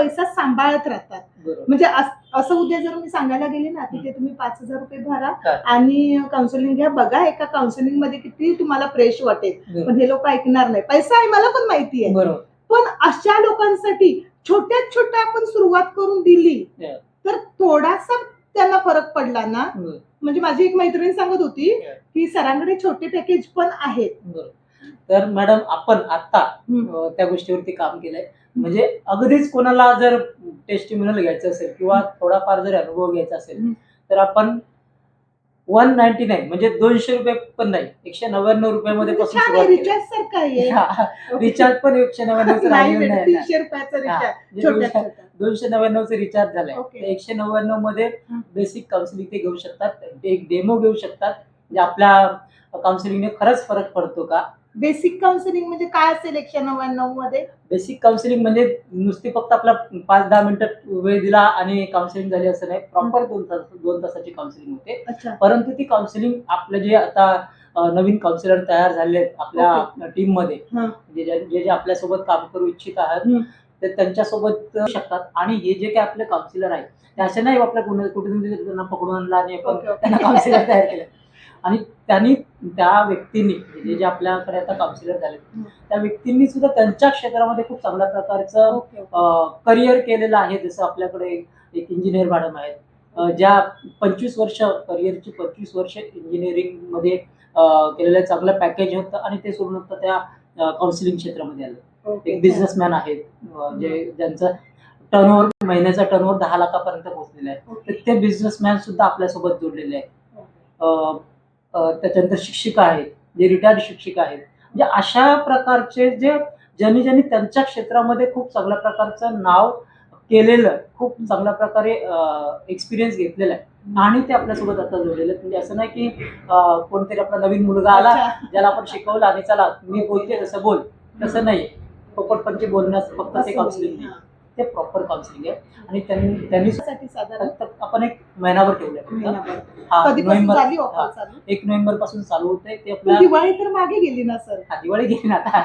पैसा सांभाळत राहतात म्हणजे अस- उद्या जर मी सांगायला गेले ना तिथे तुम्ही पाच हजार रुपये भरा. आणि काउन्सिलिंग घ्या बघा एका काउन्सिलिंगमध्ये किती तुम्हाला फ्रेश वाटेल. पण हे लोक ऐकणार नाही पैसा आहे मला पण माहिती आहे पण अशा लोकांसाठी छोट्यात छोट्या आपण सुरुवात करून दिली. तर थोडासा त्यांना फरक पडला ना. म्हणजे माझी एक मैत्रीण सांगत होती. की सरांकडे छोटे पॅकेज पण आहेत तर मॅडम आपण आता त्या गोष्टीवरती काम केलंय. म्हणजे अगदीच कोणाला जर टेस्टिम्युनल घ्यायचं असेल किंवा थोडाफार जर अनुभव घ्यायचा असेल. तर आपण वन नाईन्टी नाईन म्हणजे दोनशे रुपये पण नाही एकशे नव्याण्णव रुपयामध्ये पासून सुरुवात केली. रिचार्ज सारखं आहे. रिचार्ज पण एकशे रिचार्ज म्हणजे दोनशे- नव्याण्णवचं रिचार्ज झालंय. तर एकशे नव्याण्णवमध्ये. बेसिक काउन्सिलिंग ते घेऊ शकतात. एक डेमो घेऊ शकतात. म्हणजे आपल्या काउन्सिलिंगने खरंच फरक पडतो का? बेसिक काउन्सिलिंग म्हणजे काय असेल एकशे नव्याण्णवमध्ये? बेसिक काउन्सिलिंग म्हणजे नुसती फक्त आपला पाच दहा मिनिटं वेळ दिला आणि काउन्सिलिंग झाली असं नाही. प्रॉपर दोन तास दोन तासाची काउन्सिलिंग होते. परंतु ती काउन्सिलिंग आपलं जे आता नवीन काउन्सिलर तयार झाले आहेत आपल्या टीममध्ये. जे जे आपल्यासोबत काम करू इच्छित आहात. ते त्यांच्यासोबत शकतात. आणि हे जे काही आपले काउन्सिलर आहेत ते असे नाही आपल्या कुठे कुठे त्यांना पकडून आणला आणि आपण. त्यांना काउन्सिलर तयार केलं. आणि त्यांनी त्या व्यक्तींनी जे जे आपल्याकडे आता काउन्सिलर झाले. त्या व्यक्तींनी सुद्धा त्यांच्या क्षेत्रामध्ये खूप चांगल्या प्रकारचं. करिअर केलेलं आहे जसं आपल्याकडे एक इंजिनियर मॅडम आहेत ज्या पंचवीस वर्ष करिअरची पंचवीस वर्ष इंजिनिअरिंगमध्ये अ, केलेलं चांगलं पॅकेज होतं आणि ते सोडून आता त्या काउन्सिलिंग क्षेत्रामध्ये आलं. एक बिझनेसमॅन आहेत जे ज्यांचं टर्नओव्हर महिन्याचा टर्नओव्हर दहा लाखापर्यंत पोहोचलेला आहे. तर ते बिझनेसमॅन सुद्धा आपल्यासोबत जोडलेले आहेत त्याच्यानंतर शिक्षिका आहेत जे रिटायर्ड शिक्षिका आहेत. म्हणजे अशा प्रकारचे जे ज्यांनी ज्यांनी त्यांच्या क्षेत्रामध्ये खूप चांगल्या प्रकारचं नाव केलेलं खूप चांगल्या प्रकारे एक्सपिरियन्स घेतलेला आहे. आणि ते आपल्यासोबत आता जोडलेले म्हणजे असं नाही की कोणतरी आपला नवीन मुलगा आला. ज्याला आपण शिकवलं आणि चला मी बोलते तसं बोल. तसं नाही. पोपटपंची बोलण्याचं फक्त ते काउन्सिलिंग नाही. ते प्रॉपर काउन्सिलिंग आहे. आणि त्यांनी त्यांनी आपण एक महिनाभर. हा, कधीपासून नोव्हेंबर झाली ऑफर चालू? एक नोव्हेंबरपासून चालू होतंय. ते आपल्या दिवाळी तर मागे गेली ना सर. हा, दिवाळी गेली ना आता.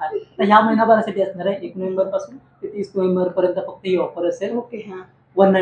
आता ह्या महिनाभरासाठी असणार आहे एक नोव्हेंबरपासून ते तीस नोव्हेंबर पर्यंत फक्त ही ऑफर असेल. ओके हा. वन